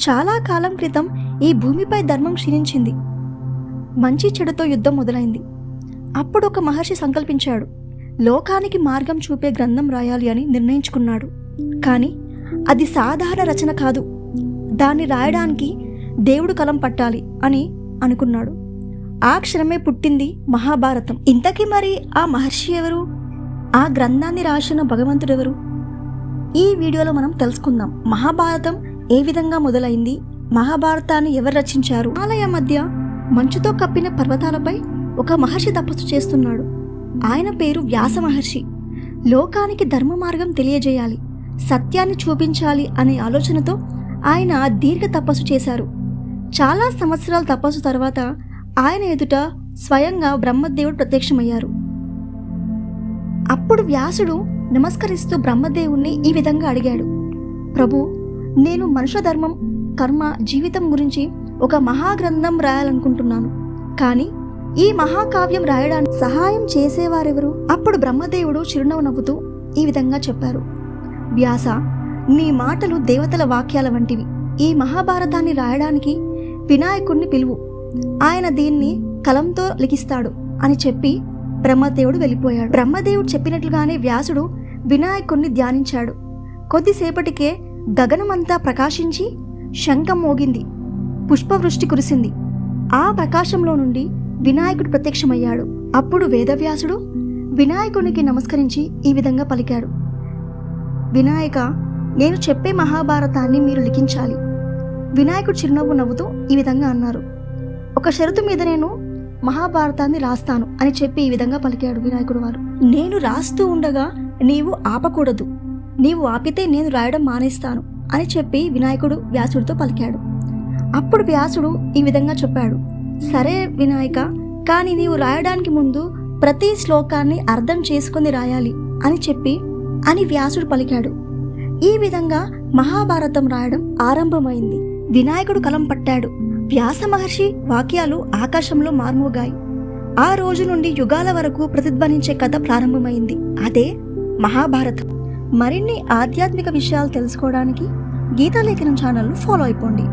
చాలా కాలం క్రితం ఈ భూమిపై ధర్మం క్షీణించింది. మంచి చెడుతో యుద్ధం మొదలైంది. అప్పుడు ఒక మహర్షి సంకల్పించాడు లోకానికి మార్గం చూపే గ్రంథం రాయాలి అని నిర్ణయించుకున్నాడు. కానీ అది సాధారణ రచన కాదు. దాన్ని రాయడానికి దేవుడు కలం పట్టాలి అని అనుకున్నాడు. ఆ క్షణమే పుట్టింది మహాభారతం. ఇంతకీ మరి ఆ మహర్షి ఎవరు? ఆ గ్రంథాన్ని రాసిన భగవంతుడెవరు ఈ వీడియోలో మనం తెలుసుకుందాం. మహాభారతం ఏ విధంగా మొదలైంది? మహాభారతాన్ని ఎవరు రచించారు? ఆలయ మధ్య మంచుతో కప్పిన పర్వతాలపై ఒక మహర్షి తపస్సు చేస్తున్నాడు. ఆయన పేరు వ్యాస మహర్షి. లోకానికి ధర్మ మార్గం తెలియజేయాలి సత్యాన్ని చూపించాలి అనే ఆలోచనతో ఆయన దీర్ఘ తపస్సు చేశారు. చాలా సంవత్సరాల తపస్సు తర్వాత ఆయన ఎదుట స్వయంగా బ్రహ్మదేవుడు ప్రత్యక్షమయ్యారు. అప్పుడు వ్యాసుడు నమస్కరిస్తూ బ్రహ్మదేవుణ్ణి ఈ విధంగా అడిగాడు. ప్రభు నేను మనుష్య ధర్మం కర్మ జీవితం గురించి ఒక మహాగ్రంథం రాయాలనుకుంటున్నాను. కానీ ఈ మహాకావ్యం రాయడానికి సహాయం చేసేవారెవరు? అప్పుడు బ్రహ్మదేవుడు చిరునవ్వు నవ్వుతూ ఈ విధంగా చెప్పారు. వ్యాస నీ మాటలు దేవతల వాక్యాల వంటివి. ఈ మహాభారతాన్ని రాయడానికి వినాయకుణ్ణి పిలువు. ఆయన దీన్ని కలంతో లిఖిస్తాడు అని చెప్పి బ్రహ్మదేవుడు వెళ్ళిపోయాడు. బ్రహ్మదేవుడు చెప్పినట్లుగానే వ్యాసుడు వినాయకుణ్ణి ధ్యానించాడు. కొద్దిసేపటికే గగనమంతా ప్రకాశించి శంఖం మోగింది. పుష్పవృష్టి కురిసింది. ఆ ప్రకాశంలో నుండి వినాయకుడు ప్రత్యక్షమయ్యాడు. అప్పుడు వేదవ్యాసుడు వినాయకునికి నమస్కరించి ఈ విధంగా పలికాడు. వినాయక నేను చెప్పే మహాభారతాన్ని మీరు లిఖించాలి. వినాయకుడు చిరునవ్వు నవ్వుతూ ఈ విధంగా అన్నారు. ఒక షరతు మీద నేను మహాభారతాన్ని రాస్తాను అని చెప్పి ఈ విధంగా పలికాడు వినాయకుడు వారు. నేను రాస్తూ ఉండగా నీవు ఆపకూడదు. నీవు ఆపితే నేను రాయడం మానేస్తాను అని చెప్పి వినాయకుడు వ్యాసుడితో పలికాడు. అప్పుడు వ్యాసుడు ఈ విధంగా చెప్పాడు. సరే వినాయక కానీ నీవు రాయడానికి ముందు ప్రతి శ్లోకాన్ని అర్థం చేసుకుని రాయాలి అని చెప్పి అని వ్యాసుడు పలికాడు. ఈ విధంగా మహాభారతం రాయడం ఆరంభమైంది. వినాయకుడు కలం పట్టాడు. వ్యాస మహర్షి వాక్యాలు ఆకాశంలో మార్మోగాయి. ఆ రోజు నుండి యుగాల వరకు ప్రతిధ్వనించే కథ ప్రారంభమైంది. అదే మహాభారతం. మరిన్ని ఆధ్యాత్మిక విషయాలు తెలుసుకోవడానికి గీతాలేఖనం ఛానల్ను ఫాలో అయిపోండి.